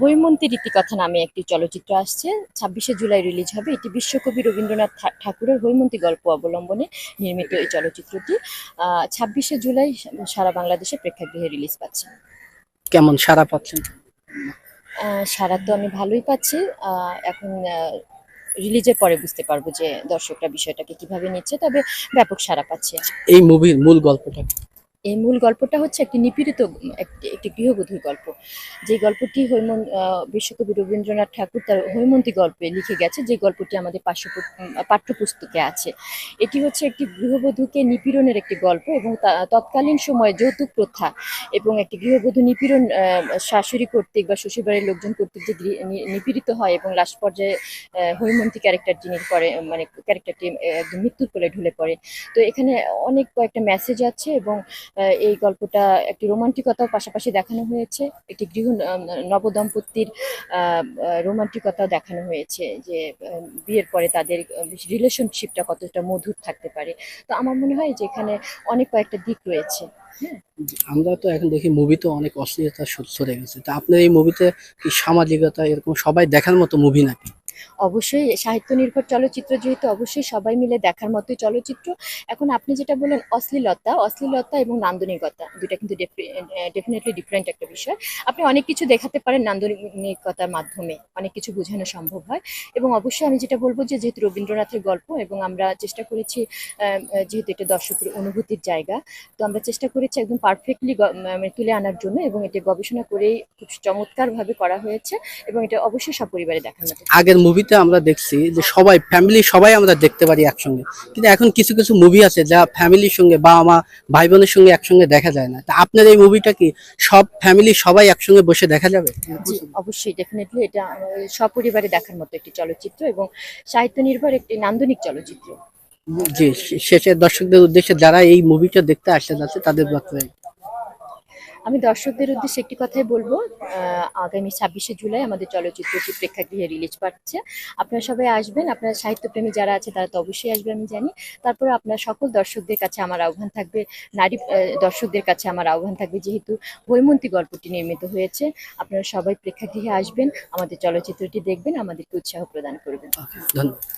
হৈমন্তী রীতিকথা নামে একটি চলচ্চিত্র আসছে। ছাব্বিশে জুলাই রিলিজ হবে। এটি বিশ্বকবি রবীন্দ্রনাথ ঠাকুরের হৈমন্তী গল্প অবলম্বনে নির্মিত এই চলচ্চিত্রটি। ছাব্বিশে জুলাই সারা বাংলাদেশে প্রেক্ষাগৃহে রিলিজ পাচ্ছে। কেমন সারা পাচ্ছেন? সারা তো আমি ভালোই পাচ্ছি। এখন রিলিজের পরে বুঝতে পারব যে দর্শকরা বিষয়টাকে কীভাবে নিচ্ছে। তবে ব্যাপক সারা পাচ্ছে। এই মুভির মূল গল্পটা? এই মূল গল্পটা হচ্ছে একটি নিপীড়িত, একটি গৃহবধূর গল্প। যে গল্পটি হৈমন বিশ্বকবি রবীন্দ্রনাথ ঠাকুর তার হৈমন্তী গল্পে লিখে গেছে, যে গল্পটি আমাদের পাঠ্য পাঠ্যপুস্তকে আছে। এটি হচ্ছে একটি গৃহবধূকে নিপীড়নের একটি গল্প এবং তৎকালীন সময়ে যৌতুক প্রথা এবং একটি গৃহবধূ নিপীড়ন শাশুড়ি কর্তৃক বা শ্বশুরবাড়ির লোকজন কর্তৃক যে নিপীড়িত হয় এবং লাস্ট পর্যায়ে হৈমন্তী ক্যারেক্টার যিনি করে মানে ক্যারেক্টারটি একদম মৃত্যুর কোলে ঢুলে পড়ে। তো এখানে অনেক কয়েকটা মেসেজ আছে এবং এই গল্পটা একটি রোমান্টিকতাও পাশাপাশি দেখানো হয়েছে। একটি গৃহ নবদম্পতির রোমান্টিকতাও দেখানো হয়েছে যে বিয়ের পরে তাদের রিলেশনশিপটা কতটা মধুর থাকতে পারে। তো আমার মনে হয় যে এখানে অনেক কয়েকটা দিক রয়েছে। আমরা তো এখন দেখি মুভিতে অনেক অশ্লীলতা সরে গেছে। তা আপনার এই মুভিতে কি সামাজিকতা এরকম সবাই দেখার মতো মুভি নাকি? অবশ্যই সাহিত্য নির্ভর চলচ্চিত্র যেহেতু অবশ্যই সবাই মিলে দেখার মতোই চলচ্চিত্র। এখন আপনি যেটা বললেন, অশ্লীলতা অশ্লীলতা এবং নান্দনিকতা দুটা কিন্তু ডেফিনেটলি ডিফারেন্ট একটা বিষয়। আপনি অনেক কিছু দেখাতে পারেন নান্দনিকতার মাধ্যমে, অনেক কিছু বোঝানো সম্ভব হয়। এবং অবশ্যই আমি যেটা বলব যে, যেহেতু রবীন্দ্রনাথের গল্প এবং আমরা চেষ্টা করেছি যেহেতু এটা দর্শকের অনুভূতির জায়গা, তো আমরা চেষ্টা করেছি একদম পারফেক্টলি তুলে আনার জন্য এবং এটা গবেষণা করেই খুব চমৎকারভাবে করা হয়েছে এবং এটা অবশ্যই সব পরিবারে দেখার মতো। আগের মুভিতে আমরা দেখছি যে সবাই ফ্যামিলি সবাই আমরা দেখতে পারি একসঙ্গে। কিন্তু এখন কিছু কিছু মুভি আছে যা ফ্যামিলির সঙ্গে বাবা মা ভাই বোনের সঙ্গে একসঙ্গে দেখা যায় না। তা আপনার এই মুভিটা কি সব ফ্যামিলি সবাই একসঙ্গে বসে দেখা যাবে? অবশ্যই ডেফিনেটলি এটা সপরিবারে দেখার মতো একটি চলচ্চিত্র এবং সাহিত্য নির্ভর একটি নান্দনিক চলচ্চিত্র। জি শে- শেষের দর্শকদের উদ্দেশ্যে যারা এই মুভিটা দেখতে আসতে যাচ্ছে তাদের বার্তায় আমি দর্শকদের উদ্দেশ্যে একটি কথাই বলব আগামী ছাব্বিশে জুলাই আমাদের চলচ্চিত্রটি প্রেক্ষাগৃহে রিলিজ পাচ্ছে আপনারা সবাই আসবেন, আপনারা সাহিত্যপ্রেমী যারা আছে তারা তো অবশ্যই আসবে আমি জানি। তারপরে আপনার সকল দর্শকদের কাছে আমার আহ্বান থাকবে, নারী দর্শকদের কাছে আমার আহ্বান থাকবে, যেহেতু হৈমন্তী গল্পটি নির্মিত হয়েছে, আপনারা সবাই প্রেক্ষাগৃহে আসবেন, আমাদের চলচ্চিত্রটি দেখবেন, আমাদেরকে উৎসাহ প্রদান করবেন। ধন্যবাদ।